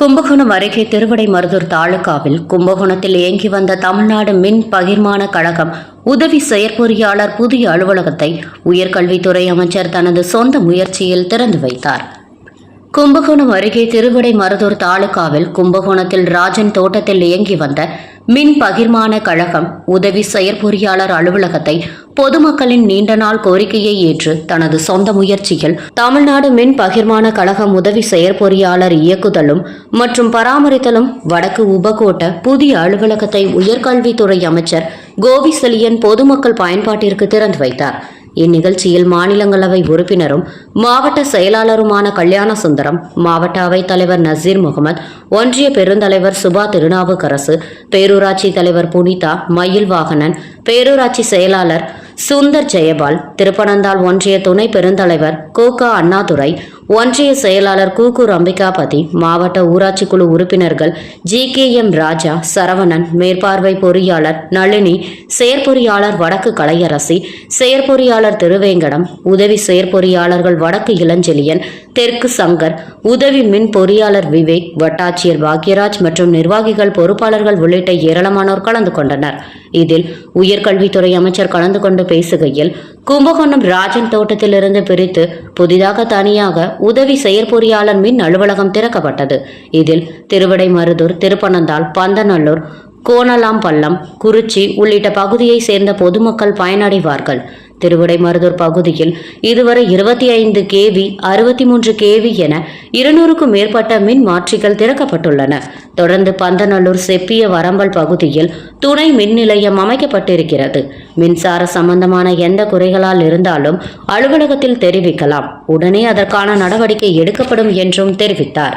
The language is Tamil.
கும்பகோணம் அருகே திருவடை மருதூர் தாலுகாவில் கும்பகோணத்தில் இயங்கி வந்த தமிழ்நாடு மின் பகிர்மான கழகம் உதவி செயற்பொறியாளர் புதிய அலுவலகத்தை உயர்கல்வித்துறை அமைச்சர் தனது சொந்த முயற்சியில் திறந்து வைத்தார். கும்பகோணம் அருகே திருவடை மருதூர் தாலுகாவில் கும்பகோணத்தில் ராஜன் தோட்டத்தில் இயங்கி வந்த மின் பகிர்மான கழகம் உதவி செயற்பொறியாளர் அலுவலகத்தை பொதுமக்களின் நீண்ட நாள் கோரிக்கையை ஏற்று தனது சொந்த முயற்சியில் தமிழ்நாடு மின் பகிர்மான கழகம் உதவி செயற்பொறியாளர் இயக்குதலும் மற்றும் பராமரித்தலும் வடக்கு உபகோட்ட புதிய அலுவலகத்தை உயர்கல்வித்துறை அமைச்சர் கோவி செலியன் பொதுமக்கள் பயன்பாட்டிற்கு திறந்து வைத்தார். இந்நிகழ்ச்சியில் மாநிலங்களவை உறுப்பினரும் மாவட்ட செயலாளருமான கல்யாண சுந்தரம் மாவட்ட அவைத் தலைவர் நசீர் முகமது ஒன்றிய பெருந்தலைவர் சுபா திருநாவுக்கரசு பேரூராட்சி தலைவர் புனிதா மயில் வாகனன் பேரூராட்சி செயலாளர் சுந்தர் ஜெயபால் திருப்பனந்தாள் ஒன்றிய துணை பெருந்தலைவர் கோகா அண்ணாதுரை ஒன்றிய செயலாளர் கூக்கூர் அம்பிகாபதி மாவட்ட ஊராட்சி குழு உறுப்பினர்கள் G K M Raja Saravanan மேற்பார்வை பொறியாளர் நளினி செயற்பொறியாளர் வடக்கு கலையரசி செயற்பொறியாளர் திருவேங்கடம் உதவி செயற்பொறியாளர்கள் வடக்கு இளஞ்செழியன் தெற்கு சங்கர் உதவி மின் பொறியாளர் விவேக் வட்டாட்சியர் பாக்யராஜ் மற்றும் நிர்வாகிகள் பொறுப்பாளர்கள் உள்ளிட்ட ஏராளமானோர் கலந்து கொண்டனர். இதில் உயர்கல்வித்துறை அமைச்சர் கலந்து கொண்டு பேசுகையில் கும்பகோணம் ராஜன் தோட்டத்திலிருந்து பிரித்து புதிதாக தனியாக உதவி செயற்பொறியாளர் மின் அலுவலகம் திறக்கப்பட்டது. இதில் திருவிடைமருதூர் திருப்பனந்தாள் பந்தநல்லூர் கோணலாம்பள்ளம் குறிச்சி உள்ளிட்ட பகுதியை சேர்ந்த பொதுமக்கள் பயனடைவார்கள். திருவிடைமருதூர் பகுதியில் இதுவரை இருபத்தி ஐந்து கேவி அறுபத்தி மூன்று கேவி என இருநூறுக்கும் மேற்பட்ட மின் மாற்றிகள் திறக்கப்பட்டுள்ளன. தொடர்ந்து பந்தநல்லூர் செப்பிய வரம்பல் பகுதியில் துணை மின் நிலையம் அமைக்கப்பட்டிருக்கிறது. மின்சார சம்பந்தமான எந்த குறைகளால் இருந்தாலும் அலுவலகத்தில் தெரிவிக்கலாம். உடனே அதற்கான நடவடிக்கை எடுக்கப்படும் என்றும் தெரிவித்தார்.